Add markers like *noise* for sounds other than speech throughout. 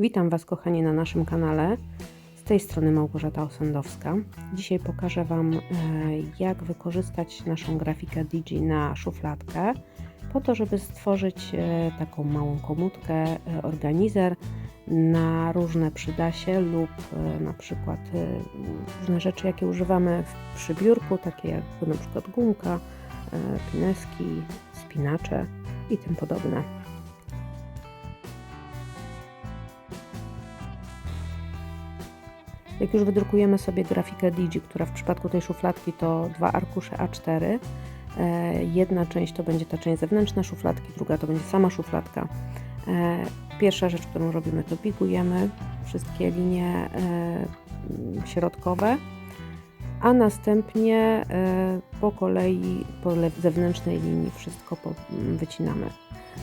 Witam Was, kochani, na naszym kanale. Z tej strony Małgorzata Osądowska. Dzisiaj pokażę Wam, e, jak wykorzystać naszą grafikę Digi na szufladkę, po to, żeby stworzyć e, taką małą komutkę, e, organizer na różne przydasie lub na przykład różne rzeczy, jakie używamy w przybiórku, takie jak na przykład gumka, pineski, spinacze i tym podobne. Jak już wydrukujemy sobie grafikę Digi, która w przypadku tej szufladki to dwa arkusze A4, e, jedna część to będzie ta część zewnętrzna szufladki, druga to będzie sama szufladka. E, Pierwsza rzecz, którą robimy, to bigujemy wszystkie linie e, środkowe, a następnie po kolei po zewnętrznej linii wszystko wycinamy.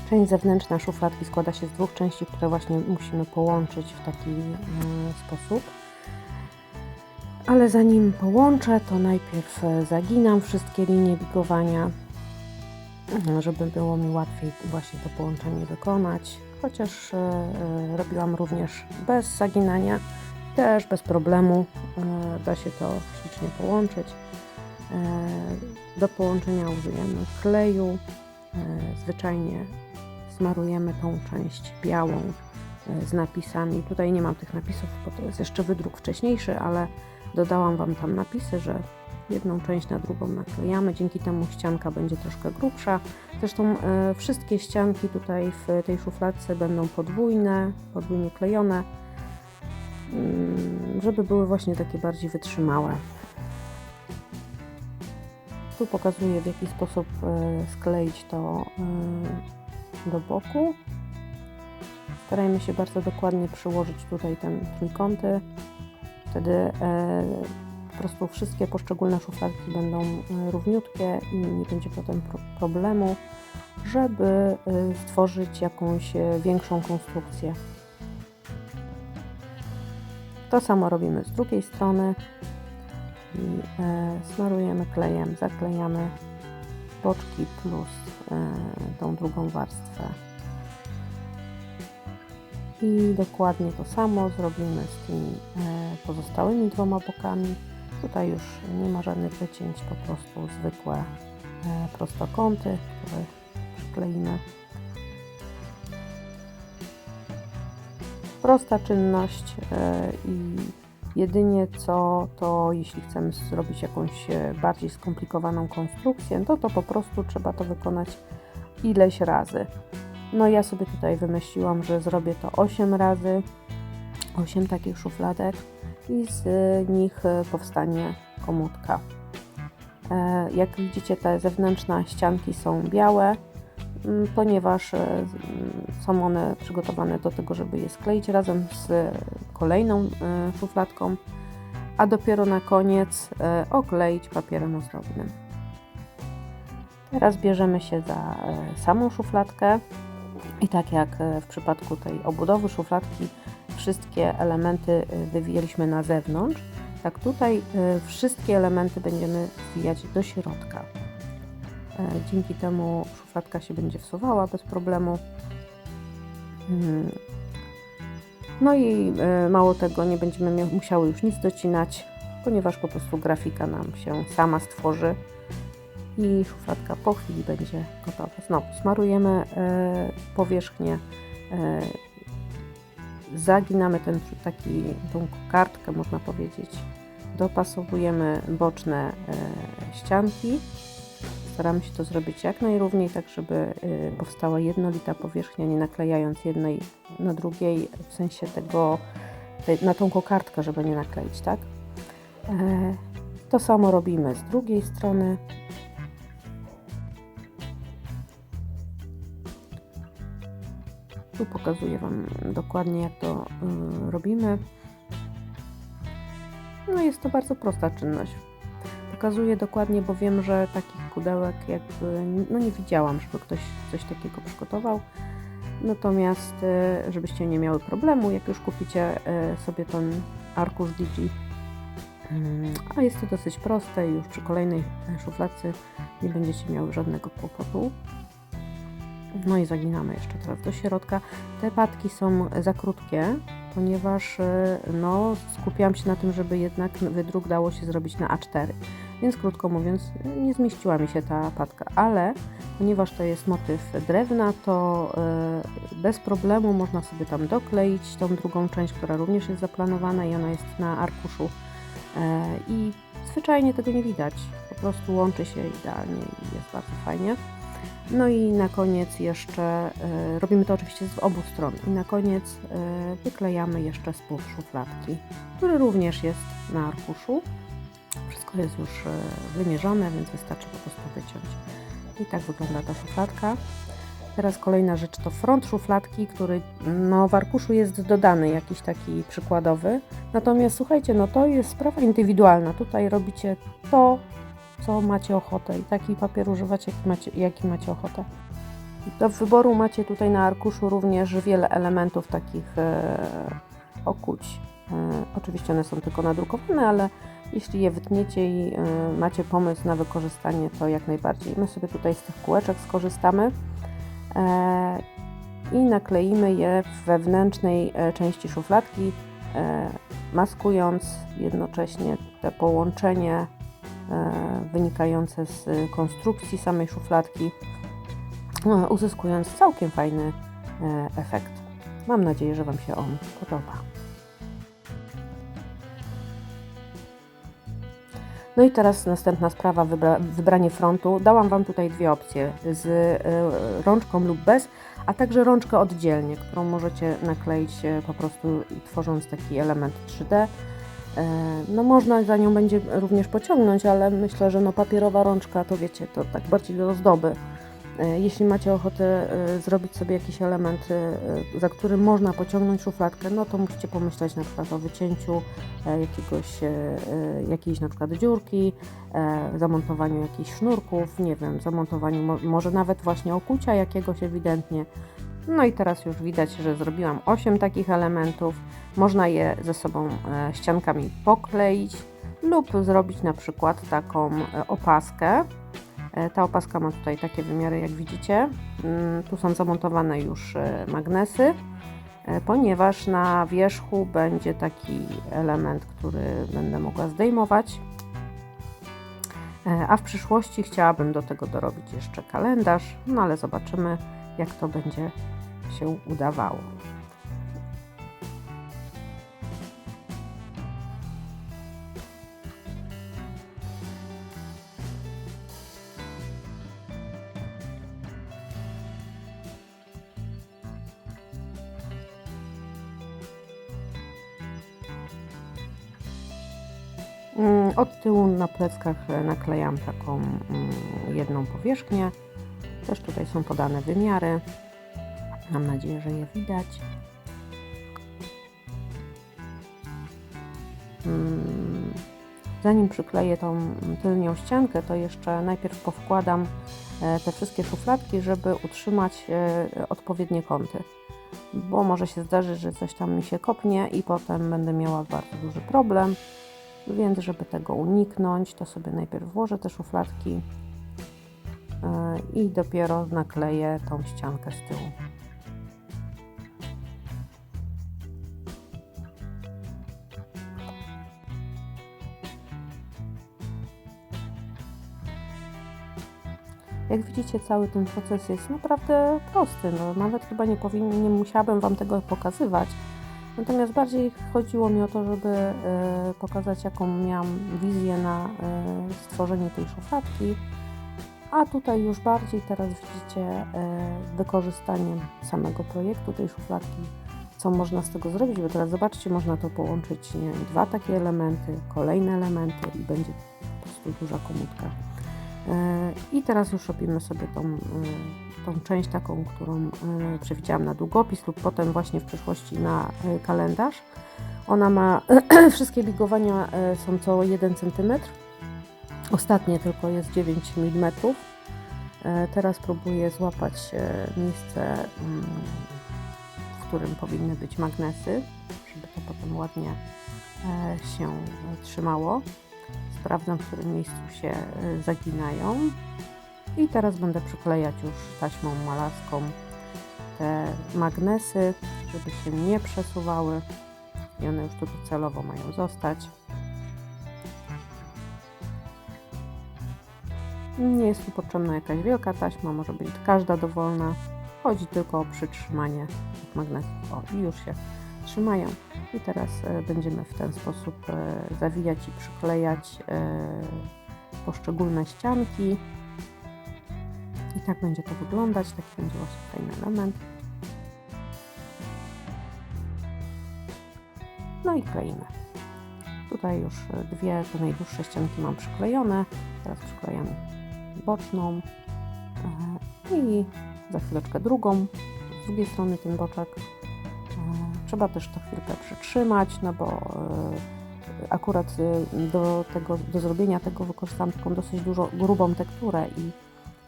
Część zewnętrzna szufladki składa się z dwóch części, które właśnie musimy połączyć w taki e, sposób. Ale zanim połączę, to najpierw e, zaginam wszystkie linie bigowania, mhm, żeby było mi łatwiej właśnie to połączenie wykonać. Chociaż e, e, robiłam również bez zaginania, też bez problemu. Da się to ślicznie połączyć. Do połączenia użyjemy kleju. Zwyczajnie smarujemy tą część białą z napisami. Tutaj nie mam tych napisów, bo to jest jeszcze wydruk wcześniejszy, ale dodałam Wam tam napisy, że jedną część na drugą naklejamy. Dzięki temu ścianka będzie troszkę grubsza. Zresztą e, wszystkie ścianki tutaj w tej szufladce będą podwójne, podwójnie klejone, mm, żeby były właśnie takie bardziej wytrzymałe. Tu pokazuję w jaki sposób e, skleić to e, do boku. Starajmy się bardzo dokładnie przyłożyć tutaj ten trójkąty. Wtedy e, po prostu wszystkie poszczególne szufladki będą e, równiutkie i nie będzie potem pro problemu, żeby e, stworzyć jakąś większą konstrukcję. To samo robimy z drugiej strony i smarujemy klejem, zaklejamy boczki plus tą drugą warstwę. I dokładnie to samo zrobimy z tymi e, pozostałymi dwoma bokami. Tutaj już nie ma żadnych wycięć, po prostu zwykłe e, prostokąty, które przykleimy. Prosta czynność e, i jedynie co to jeśli chcemy zrobić jakąś bardziej skomplikowaną konstrukcję, no to po prostu trzeba to wykonać ileś razy. No ja sobie tutaj wymyśliłam, że zrobię to 8 razy, 8 takich szufladek i z nich powstanie komutka. E, Jak widzicie te zewnętrzne ścianki są białe, mm, ponieważ e, są one przygotowane do tego, żeby je skleić razem z kolejną e, szufladką, a dopiero na koniec okleić papierem ozdobnym. Teraz bierzemy się za samą szufladkę i tak jak e, w przypadku tej obudowy szufladki wszystkie elementy e, wywijaliśmy na zewnątrz, tak tutaj e, wszystkie elementy będziemy wwijać do środka. Dzięki temu szufladka się będzie wsuwała bez problemu. Mm. No i mało tego, nie będziemy musiały już nic docinać, ponieważ po prostu grafika nam się sama stworzy i szufladka po chwili będzie gotowa. Znowu smarujemy e, powierzchnię, e, zaginamy ten taki, tą kartkę, można powiedzieć, dopasowujemy boczne e, ścianki. Staramy się to zrobić jak najrówniej, tak żeby powstała jednolita powierzchnia, nie naklejając jednej na drugiej, w sensie tego, na tą kokardkę, żeby nie nakleić, tak? To samo robimy z drugiej strony. Tu pokazuję Wam dokładnie, jak to y, robimy. No jest to bardzo prosta czynność. Pokazuję dokładnie, bo wiem, że takich pudełek jakby no nie widziałam, żeby ktoś coś takiego przygotował. Natomiast, y, żebyście nie miały problemu, jak już kupicie y, sobie ten arkusz Digi, Mm, a jest to dosyć proste i już przy kolejnej szufladce nie będziecie miały żadnego kłopotu. No i zaginamy jeszcze teraz do środka. Te patki są za krótkie, ponieważ e, no, skupiłam się na tym, żeby jednak wydruk dało się zrobić na A4. Więc krótko mówiąc, nie zmieściła mi się ta patka, ale ponieważ to jest motyw drewna, to e, bez problemu można sobie tam dokleić tą drugą część, która również jest zaplanowana i ona jest na arkuszu e, i zwyczajnie tego nie widać. Po prostu łączy się idealnie i jest bardzo fajnie. No i na koniec jeszcze, y, robimy to oczywiście z obu stron, i na koniec y, wyklejamy jeszcze spód szufladki, który również jest na arkuszu. Wszystko jest już y, wymierzone, więc wystarczy po prostu wyciąć. I tak wygląda ta szufladka. Teraz kolejna rzecz to front szufladki, który no, w arkuszu jest dodany jakiś taki przykładowy. Natomiast słuchajcie, no to jest sprawa indywidualna. Tutaj robicie to, co macie ochotę i taki papier używacie, jaki macie, jaki macie ochotę. Do wyboru macie tutaj na arkuszu również wiele elementów takich e, okuć. E, oczywiście one są tylko nadrukowane, ale jeśli je wytniecie i e, macie pomysł na wykorzystanie, to jak najbardziej. My sobie tutaj z tych kółeczek skorzystamy e, i nakleimy je w wewnętrznej e, części szufladki, e, maskując jednocześnie te połączenie wynikające z konstrukcji samej szufladki, e, uzyskując całkiem fajny e, efekt. Mam nadzieję, że Wam się on podoba. No i teraz następna sprawa, wybra wybranie frontu. Dałam Wam tutaj dwie opcje, z rączką lub bez, a także rączkę oddzielnie, którą możecie nakleić po prostu tworząc taki element 3D. E, no można za nią będzie również pociągnąć, ale myślę, że no papierowa rączka to wiecie, to tak bardziej do ozdoby. E, jeśli macie ochotę e, zrobić sobie jakiś element, za który można pociągnąć szufladkę, no to musicie pomyśleć na przykład o wycięciu jakiegoś, jakiejś na przykład dziurki, zamontowaniu jakichś sznurków, nie wiem, zamontowaniu może nawet właśnie okucia jakiegoś ewidentnie. No i teraz już widać, że zrobiłam 8 takich elementów. Można je ze sobą e, ściankami pokleić lub zrobić na przykład taką e, opaskę. E, ta opaska ma tutaj takie wymiary, jak widzicie. Mm, tu są zamontowane już magnesy, ponieważ na wierzchu będzie taki element, który będę mogła zdejmować. A w przyszłości chciałabym do tego dorobić jeszcze kalendarz, no ale zobaczymy, jak to będzie się udawało. Mm, od tyłu na pleckach naklejam taką mm, jedną powierzchnię. Też tutaj są podane wymiary. Mam nadzieję, że je widać. Mm, zanim przykleję tą tylnią ściankę, to jeszcze najpierw powkładam e, te wszystkie szufladki, żeby utrzymać e, odpowiednie kąty. Bo może się zdarzyć, że coś tam mi się kopnie i potem będę miała bardzo duży problem. Więc żeby tego uniknąć, to sobie najpierw włożę te szufladki e, i dopiero nakleję tą ściankę z tyłu. Jak widzicie, cały ten proces jest naprawdę prosty. No, nawet chyba nie, powinien, nie musiałabym Wam tego pokazywać. Natomiast bardziej chodziło mi o to, żeby y, pokazać, jaką miałam wizję na y, stworzenie tej szufladki. A tutaj już bardziej teraz widzicie y, wykorzystaniem samego projektu tej szufladki, co można z tego zrobić, bo teraz zobaczcie, można to połączyć, nie dwa takie elementy, kolejne elementy i będzie po prostu duża komórka. I teraz już robimy sobie tą, e, tą część taką, którą e, przewidziałam na długopis lub potem właśnie w przyszłości na e, kalendarz. Ona ma, *clears throat* wszystkie bigowania są co 1 cm. Ostatnie tylko jest 9 mm. Teraz próbuję złapać miejsce, mm, w którym powinny być magnesy, żeby to potem ładnie się trzymało sprawdzam, w którym miejscu się y, zaginają. I teraz będę przyklejać już taśmą malarską te magnesy, żeby się nie przesuwały i one już tu docelowo mają zostać. Nie jest tu potrzebna jakaś wielka taśma, może być każda dowolna. Chodzi tylko o przytrzymanie tych magnesów. O, i już się trzymają. I teraz e, będziemy w ten sposób e, zawijać i przyklejać e, poszczególne ścianki. I tak będzie to wyglądać. Taki będzie właśnie fajny element. No i kleimy. Tutaj już dwie te najdłuższe ścianki mam przyklejone. Teraz przyklejam boczną i za chwileczkę drugą. Z drugiej strony ten boczek. Trzeba też to chwilkę przytrzymać, no bo e, akurat e, do, tego, do zrobienia tego wykorzystałam taką dosyć dużo, grubą tekturę i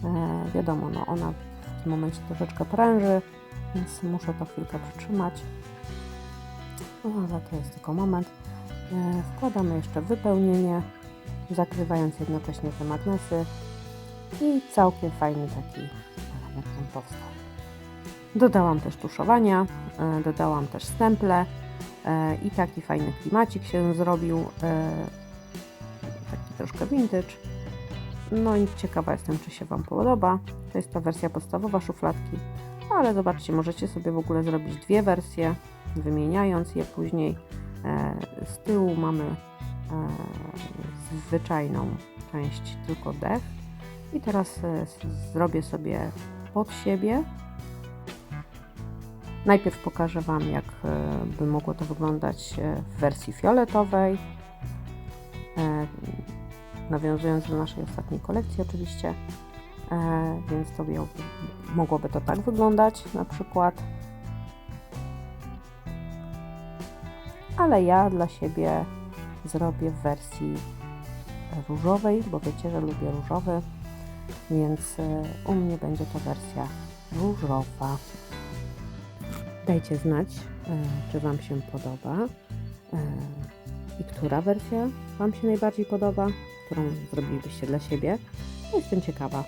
e, wiadomo, no ona w tym momencie troszeczkę pręży, więc muszę to chwilkę przytrzymać. No ale to jest tylko moment. Wkładamy jeszcze wypełnienie, zakrywając jednocześnie te magnesy i całkiem fajny taki element powstał. Dodałam też tuszowania, e, dodałam też stemple e, i taki fajny klimacik się zrobił, e, taki troszkę vintage. No i ciekawa jestem, czy się Wam podoba. To jest ta wersja podstawowa szufladki, ale zobaczcie, możecie sobie w ogóle zrobić dwie wersje, wymieniając je później. Z tyłu mamy zwyczajną część, tylko dech. I teraz zrobię sobie pod siebie. Najpierw pokażę Wam, jak e, by mogło to wyglądać e, w wersji fioletowej. E, Nawiązując do naszej ostatniej kolekcji, oczywiście. Więc to mogłoby to tak wyglądać na przykład. Ale ja dla siebie zrobię w wersji różowej, bo wiecie, że lubię różowy, więc u mnie będzie to wersja różowa. Dajcie znać, e, czy Wam się podoba e, i która wersja Wam się najbardziej podoba, którą zrobilibyście dla siebie. Jestem ciekawa.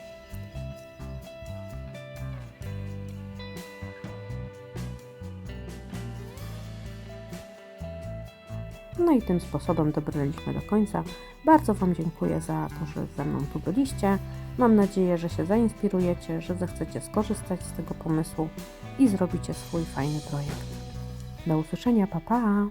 No i tym sposobem dobraliśmy do końca. Bardzo Wam dziękuję za to, że ze mną tu byliście. Mam nadzieję, że się zainspirujecie, że zechcecie skorzystać z tego pomysłu i zrobicie swój fajny projekt. Do usłyszenia, pa pa!